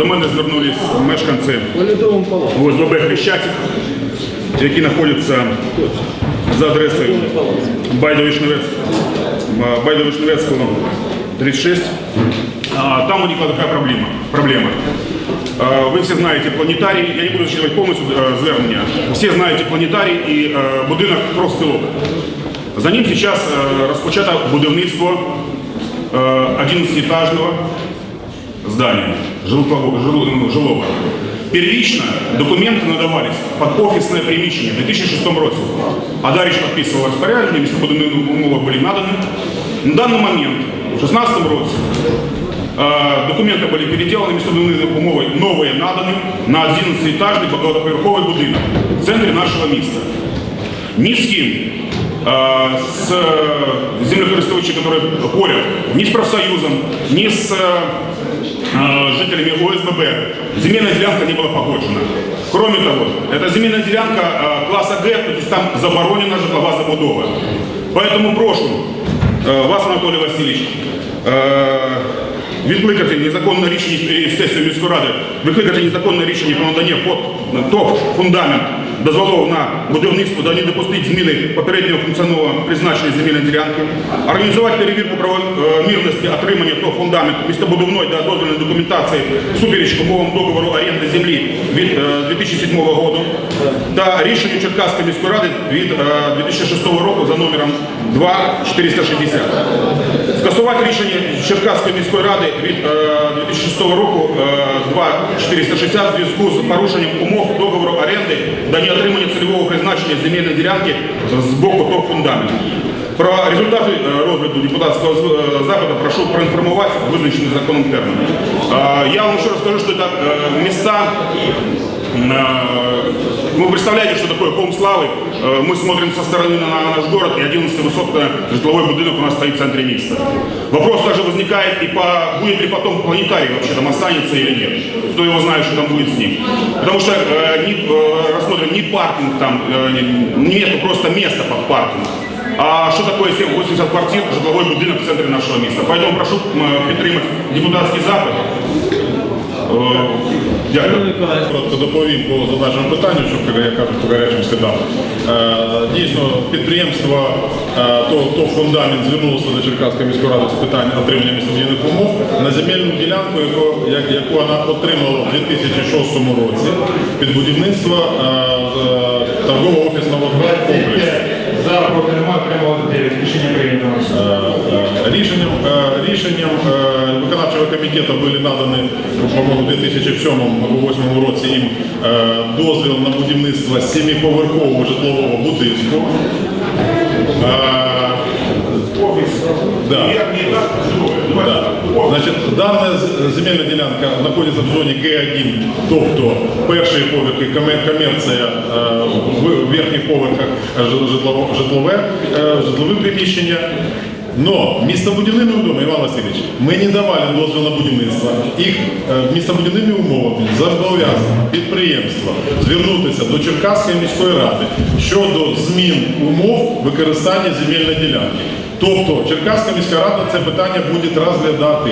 До мене звернулись мешканці. ОСББ Хрещатик, які знаходяться за адресою Байда-Вишневецького 36. А, Там виникла така проблема. проблема. Ви всі знаєте планетарій, я не буду зачитувати повністю звернення. Всі знаєте планетарій і будинок профспілок. За ним зараз розпочато будівництво е, 11-етажного здания жилого, жилого, ну, жилого. Первично документи надавались під офісне приміщення в 2006 році. А далі підписував розпорядження, містобудівні умови були надані. На даний момент, в 2016 році, е, документи були переделаны, містобудівні умови нові надані на 11-етажний багатоповерховий будинок в центрі нашого міста. Ни с кем, э, с э, землекористувачами, которые поряд, ни с профсоюзом, ни с э, жителями ОСББ земельная делянка не была погоджена. Кроме того, это земельная делянка э, класса Г, то есть там заборонена житлова забудова. Поэтому прошу э, вас, Анатолий Васильевич, э, відкликати незаконне рішення із сесії міської ради, відкликати незаконне рішення про надання фот, ТОВ фундамент дозволов на будівництво та не допустити зміни попереднього функціонального призначення земельної ділянки, організувати перевірку правомірності отримання ТОВ фундаменту містобудівної та дозвільної документації всупереч умовам договору оренди землі від е, 2007 року та рішенню Черкаської міської ради від е, 2006 року за номером 2460. Скасувати рішення Черкаської міської ради від е, 2006 року е, 2460 в зв'язку з порушенням умов договору оренди та неотримання цільового призначення земельної ділянки з боку ТОВ фундаменту. Про результати е, розгляду депутатського е, запиту прошу проінформувати визначений законом термін. Е, Я вам ще раз скажу, що це міста Вы представляете, что такое холм славы? Э, Мы смотрим со стороны на наш город, и 11 высотный житловой будинок у нас стоит в центре места. Вопрос также возникает, и по, будет ли потом планетарий вообще там останется или нет. Кто его знает, что там будет с ним. Потому что э, не, э, рассмотрим не паркинг там, э, не- нету просто места под паркинг. А що таке 80 квартир, житловий будинок в центрі нашого міста? Поэтому прошу м, підтримати депутатський запит. Е, Дякую. Коротко доповім по задачному питанню, щоб як кажуть, по гарячим слідам. Е, Дійсно, підприємство е, то, то фундамент звернулося до Черкаської міської ради з питань отримання містобудівних умов на земельну ділянку, яку, як- яку вона отримала в 2006 році під будівництво е, е, торгово-офісного комплексу. За проти немає, отримали 9. Рішення прийнято. Е, Рішенням, е, рішенням е, виконавчого комітету були надані, по-моєму, у 2007 або 2008 році їм дозвіл на будівництво 7-поверхового житлового будинку. Е, Да. Да. Значить, дана земельна ділянка знаходиться в зоні Г1, тобто перші поверхи коме- комерція, е, в верхніх поверхах житлове, е, приміщення. Но містобудівними умовами, Іван Васильович, ми не давали дозвіл на будівництво. Їх е, містобудівними умовами зобов'язано підприємство звернутися до Черкаської міської ради щодо змін умов використання земельної ділянки. Тобто Черкаська міська рада це питання буде розглядати.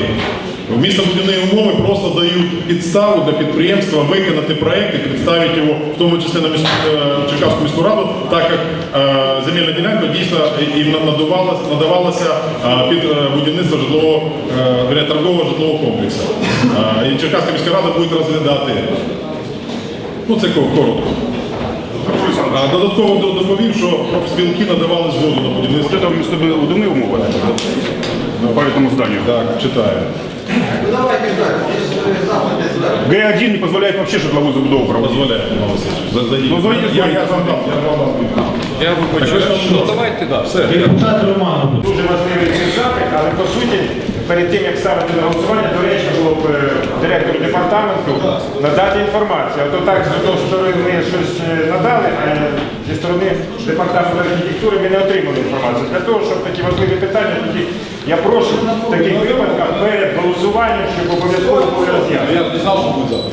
Містобудівні умови просто дають підставу для підприємства виконати проєкт і представити його, в тому числі на міс- е, Черкаську міську раду, так як е, земельна ділянка дійсно їм надавалася, надавалася е, під будівництво житлового е, торгового житлового комплексу. Е, І Черкаська міська рада буде розглядати. Ну це коротко. Додатково доповів, що профспілки надавали згоду на будівництво. Это містобудівні умови по этому зданию. Так, читаю. Г1 не позволяет вообще житловую забудову проводить. За- Ну, звоните, я, звоните. я вам дам, я. Вибачаю. Ну давайте, да, все. Депутат Романов. Дуже важливий ці запит, але по суті, перед тим як ставити на голосування, доречно е, директору департаменту надати інформацію. А то так з однієї сторони ми щось е, надали, а зі сторони департаменту архітектури ми не отримали інформацію. Для того, щоб такі важливі питання, тоді я прошу в таких випадках перед голосуванням, щоб обов'язково було роз'яснення.